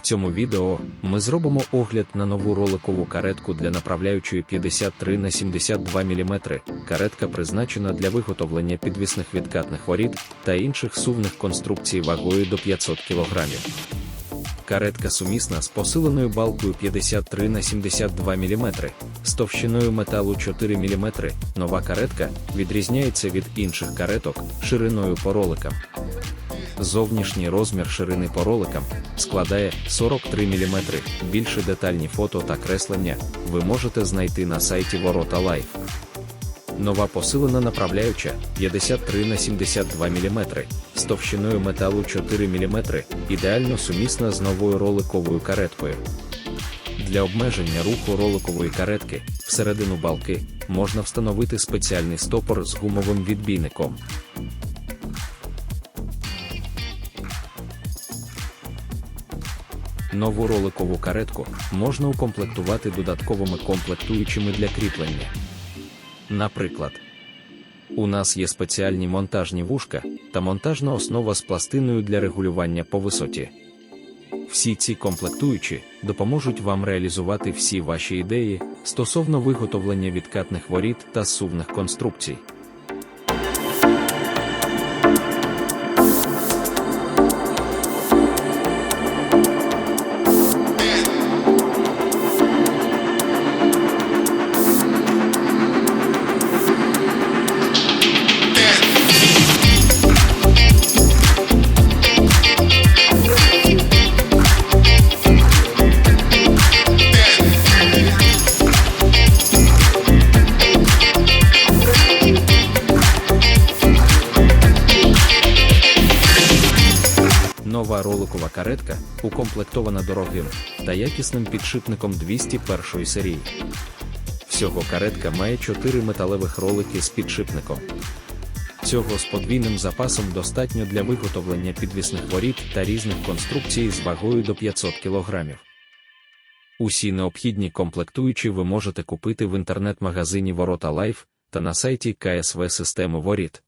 В цьому відео ми зробимо огляд на нову роликову каретку для направляючої 53 на 72 мм. Каретка призначена для виготовлення підвісних відкатних воріт та інших сувних конструкцій вагою до 500 кг. Каретка сумісна з посиленою балкою 53 на 72 мм, з товщиною металу 4 мм. Нова каретка відрізняється від інших кареток шириною по роликам. Зовнішній розмір ширини по роликам складає 43 мм. Більше детальні фото та креслення ви можете знайти на сайті Ворота Life. Нова посилена направляюча 53 на 72 мм з товщиною металу 4 мм, ідеально сумісна з новою роликовою кареткою. Для обмеження руху роликової каретки всередину балки можна встановити спеціальний стопор з гумовим відбійником. Нову роликову каретку можна укомплектувати додатковими комплектуючими для кріплення. Наприклад, у нас є спеціальні монтажні вушка та монтажна основа з пластиною для регулювання по висоті. Всі ці комплектуючі допоможуть вам реалізувати всі ваші ідеї стосовно виготовлення відкатних воріт та сувних конструкцій. Нова роликова каретка укомплектована дорогим та якісним підшипником 201 серії. Всього каретка має 4 металевих ролики з підшипником. Цього з подвійним запасом достатньо для виготовлення підвісних воріт та різних конструкцій з вагою до 500 кг. Усі необхідні комплектуючі ви можете купити в інтернет-магазині Ворота Лайф та на сайті КСВ системи воріт.